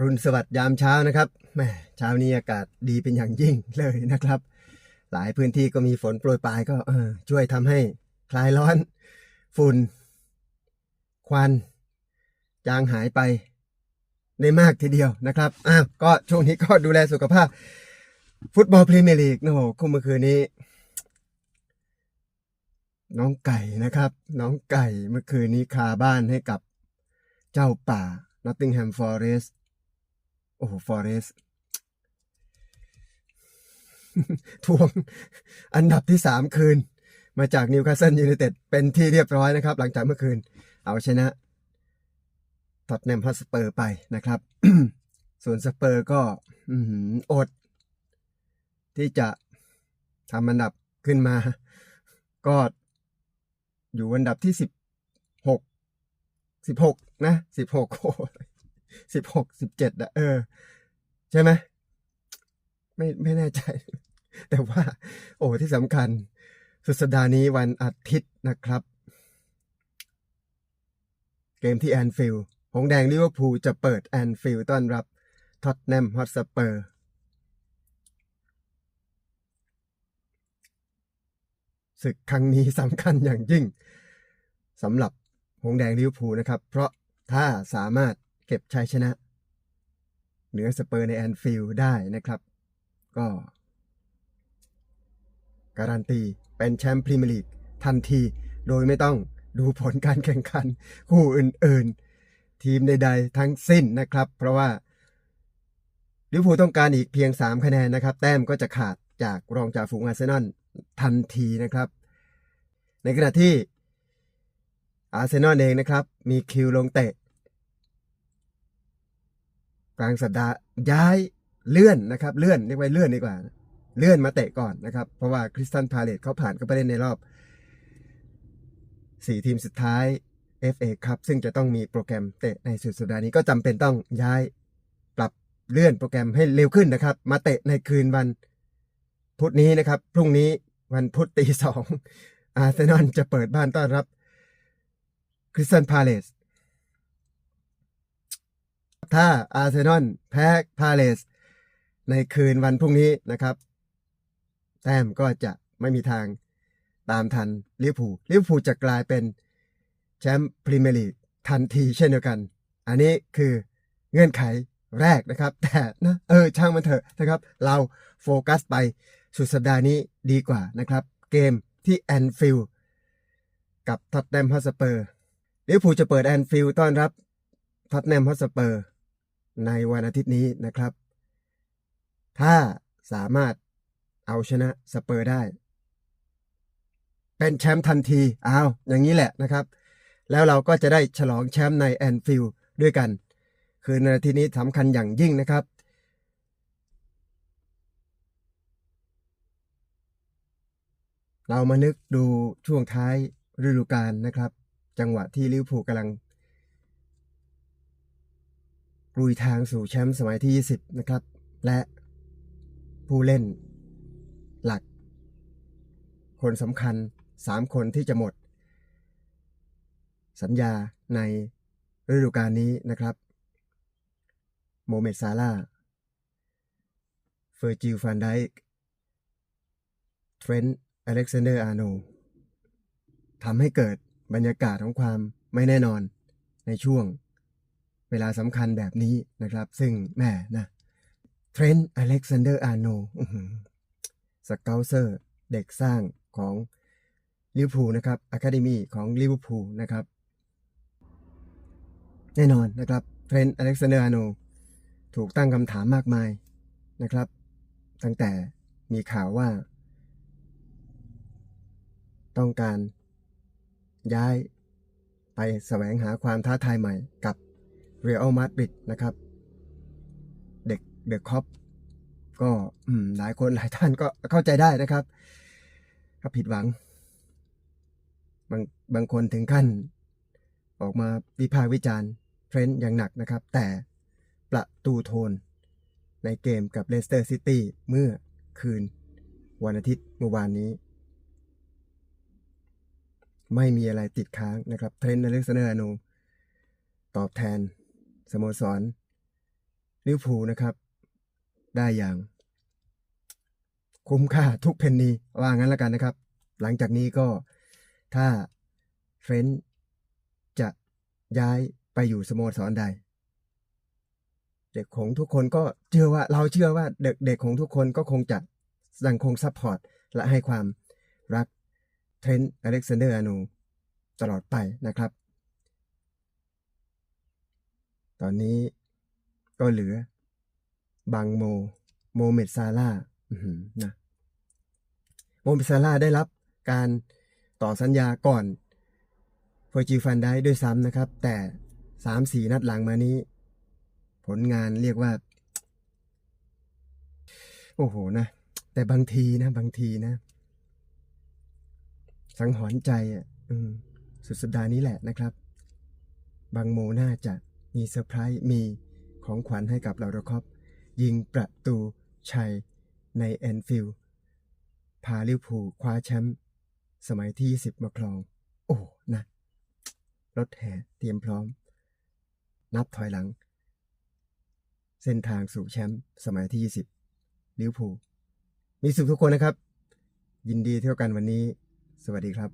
รุณสวัสดิ์ยามเช้านะครับแหมเช้านี้อากาศดีเป็นอย่างยิ่งเลยนะครับ หลายพื้นที่ก็มีฝนโปรยปลายก็ช่วยทำให้คลายร้อน ฝุ่น ควัน จางหายไปได้มากทีเดียวนะครับอ้าวก็ช่วงนี้ก็ดูแลสุขภาพ ฟุตบอลพรีเมียร์ลีกโอ้โหคู่เมื่อคืนนี้ น้องไก่นะครับ น้องไก่เมื่อคืนนี้คาบ้านให้กับเจ้าป่า Nottingham Forest โอ้โห Forest ทวงอันดับที่สามคืน มาจากนิวคาสเซิลยูไนเต็ดเป็นที่เรียบร้อยนะครับ หลังจากเมื่อคืน เอาชนะท็อตแนมฮอตสเปอร์ไปนะครับ ส่วนสเปอร์ก็อด ที่จะทำอันดับขึ้นมา ก็อยู่อันดับที่สิบหกสิบหกนะสิบหกโสิบหกสิบเจ็ดอะเออ ใช่ไหมไม่ไม่แน่ใจ แต่ว่า โอ้ที่สำคัญ สุดสัปดาห์นี้วันอาทิตย์นะครับ เกมที่แอนฟิลด์หงแดงลิเวอร์พูลจะเปิดแอนฟิลด์ต้อนรับท็อตแนมฮอตสเปอร์ศึกครั้งนี้สำคัญอย่างยิ่งสำหรับหงแดงลิเวอร์พูลนะครับ เพราะถ้าสามารถ เก็บชัยชนะ เหนือสเปอร์ในแอนฟิลด์ได้นะครับ ก็ การันตีเป็นแชมป์พรีเมียร์ลีกทันที โดยไม่ต้องดูผลการแข่งขัน คู่อื่น ๆ ทีมใด ๆ ทั้งสิ้นนะครับ เพราะว่าลิเวอร์พูลต้องการอีกเพียง 3 คะแนนนะครับ แต้มก็จะขาดจากรองจ่าฝูงอาร์เซนอลทันทีนะครับ ในขณะที่อาร์เซนอลเองนะครับ มีคิวลงเตะ กลางสัปดาห์ย้ายเลื่อนนะครับ เลื่อนเรียกว่าเลื่อนดีกว่า เลื่อนมาเตะก่อนนะครับ เพราะว่าคริสตันพาเลตเขาผ่านเข้าไปเล่นในรอบ 4 ทีมสุดท้าย FA ครับซึ่งจะต้องมีโปรแกรมเตะในสุดสัปดาห์นี้ก็จำเป็นต้องย้ายปรับเลื่อนโปรแกรมให้เร็วขึ้นนะครับ มาเตะในคืนวันพุธนี้นะครับ พรุ่งนี้วันพุธตีสองอาร์เซนอลจะเปิดบ้านต้อนรับคริสตันพาเลส ถ้าอาร์เซนอลแพ้พาเลสในคืนวันพรุ่งนี้นะครับ แต้มก็จะไม่มีทางตามทันลิเวอร์พูลลิเวอร์พูลจะกลายเป็นแชมป์พรีเมียร์ลีกทันทีเช่นเดียวกัน อันนี้คือเงื่อนไขแรกนะครับ แต่นะเออช่างมันเถอะนะครับ เราโฟกัสไปสุดสัปดาห์นี้ดีกว่านะครับ เกมที่แอนฟิลด์กับท็อตแนมฮอสเปอร์ลิเวอร์พูลจะเปิดแอนฟิลด์ต้อนรับท็อตแนมฮอสเปอร์ ในวันอาทิตย์นี้นะครับ ถ้าสามารถเอาชนะสเปอร์ได้ เป็นแชมป์ทันทีอ้าวอย่างนี้แหละนะครับ แล้วเราก็จะได้ฉลองแชมป์ในแอนฟิลด์ด้วยกัน คือในนาทีนี้สำคัญอย่างยิ่งนะครับเรามานึกดูช่วงท้ายฤดูกาลนะครับ จังหวะที่ลิเวอร์พูลกำลัง ลุยทางสู่แชมป์สมัยที่ 20 นะครับ และผู้เล่นหลัก คนสำคัญ 3 คนที่จะหมด สัญญาในฤดูกาลนี้นะครับ โมเมดซาลาเฟอร์จิลฟันไดค์เทรนต์อเล็กซานเดอร์อาร์โนทำให้เกิดบรรยากาศของความไม่แน่นอนในช่วง เวลาสำคัญแบบนี้นะครับ ซึ่งแม่นะเทรนต์อเล็กซานเดอร์อาร์โนสเกลเซอร์เด็กสร้างของลิเวอร์พูลนะครับอะคาเดมีของลิเวอร์พูลนะครับ แน่นอนนะครับเทรนต์อเล็กซานเดอร์อาร์โนถูกตั้งคำถามมากมายนะครับ ตั้งแต่มีข่าวว่า ต้องการย้ายไปแสวงหาความท้าทายใหม่กับ เรอัลมาดริดนะครับ เด็กเดอะคอปก็หลายคนหลายท่านก็เข้าใจได้นะครับก็ผิดหวัง บางบางคนถึงขั้น ออกมาวิพากษ์วิจารณ์เทรนด์อย่างหนักนะครับ แต่ประตูโทนในเกมกับเลสเตอร์ซิตี้เมื่อคืนวันอาทิตย์เมื่อวานนี้ ไม่มีอะไรติดค้างนะครับ เทรนด์อเล็กซานเดอร์อาร์โนตอบแทน สโมสรลิเวอร์พูลนะครับ ได้อย่าง คุ้มค่าทุกเพนนีว่างั้นแล้วกันนะครับ หลังจากนี้ก็ถ้าเฟรนท์จะย้ายไปอยู่สโมสรใด เด็กของทุกคนก็เชื่อว่าเราเชื่อว่าเด็กเด็กของทุกคนก็คงจะยังคงซัพพอร์ตและให้ความรักเทรนต์อเล็กซานเดอร์อานูตลอดไปนะครับ ตอนนี้ก็เหลือบางโม โมเมดซาลาห์นะโมเมดซาลาห์ได้รับการต่อสัญญาก่อนเฟอร์จิฟันได้ด้วยซ้ำนะครับ แต่สามสี่นัดหลังมานี้ ผลงานเรียกว่า โอ้โหนะ แต่บางทีนะบางทีนะ สังหรณ์ใจอะอืมสุดสัปดาห์นี้แหละนะครับ บางโมน่าจะ มีเซอร์ไพรส์มีของขวัญให้กับเราดครอบยิงประตูชัยในแอนฟิลด์พาลิวพูคว้าแชมป์สมัยที่ 20 มาครอง โอ้นะรถแห่เตรียมพร้อม นับถอยหลัง เส้นทางสู่แชมป์สมัยที่ 20 ลิวพูมีสุขทุกคนนะครับ ยินดีเที่ยวกันวันนี้ สวัสดีครับ